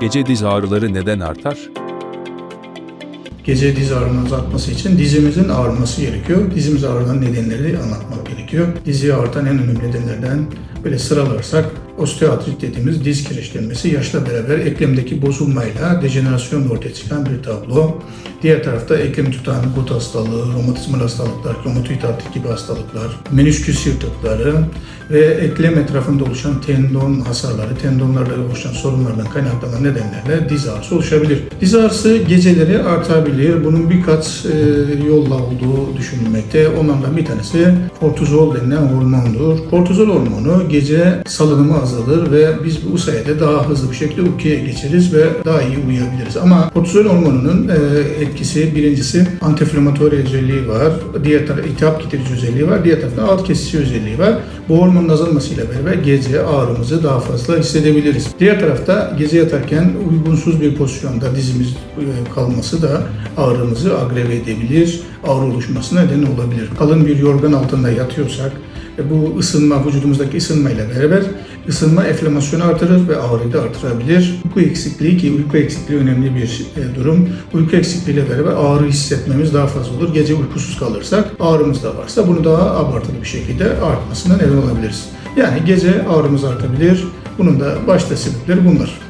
Gece diz ağrıları neden artar? Gece diz ağrımız artması için dizimizin ağrıması gerekiyor. Dizimiz ağrıdan nedenleri anlatmak gerekiyor. Dizi ağrıtan en önemli nedenlerden böyle sıralarsak osteoartrit dediğimiz diz kireçlenmesi yaşla beraber eklemdeki bozulmayla dejenerasyonla ortaya çıkan bir tablo. Diğer tarafta eklem tutan gut hastalığı, romatizmal hastalıklar, romatoid artrit gibi hastalıklar, menisküs yırtıkları ve eklem etrafında oluşan tendon hasarları, tendonlarla oluşan sorunlardan kaynaklanan nedenlerle diz ağrısı oluşabilir. Diz ağrısı geceleri artabilir. Bunun birkaç e, yolla olduğu düşünülmekte. Onlardan bir tanesi kortizol denilen hormondur. Kortizol hormonu gece salınımı azalır ve biz bu sayede daha hızlı bir şekilde uykuya geçeriz ve daha iyi uyuyabiliriz. Ama kortizol hormonunun e, etkisi birincisi antiinflamatuar özelliği var. Diğer tarafta iltihap getirici özelliği var. Diğer tarafta alt kesici özelliği var. Bu hormonun azalmasıyla beraber gece ağrımızı daha fazla hissedebiliriz. Diğer tarafta gece yatarken uygunsuz bir pozisyonda dizimiz e, kalması da ağrımızı agreve edebilir. Ağrı oluşmasına neden olabilir. Kalın bir yorgan altında yatıyorsak bu ısınma, vücudumuzdaki ısınmayla beraber ısınma enflamasyonu artırır ve ağrıyı da artırabilir. Uyku eksikliği ki uyku eksikliği önemli bir e, durum. Uyku eksikliğiyle beraber ağrı hissetmemiz daha fazla olur. Gece uykusuz kalırsak ağrımız da varsa bunu daha abartılı bir şekilde artmasına neden olabiliriz. Yani gece ağrımız artabilir. Bunun da başta sebepleri bunlar.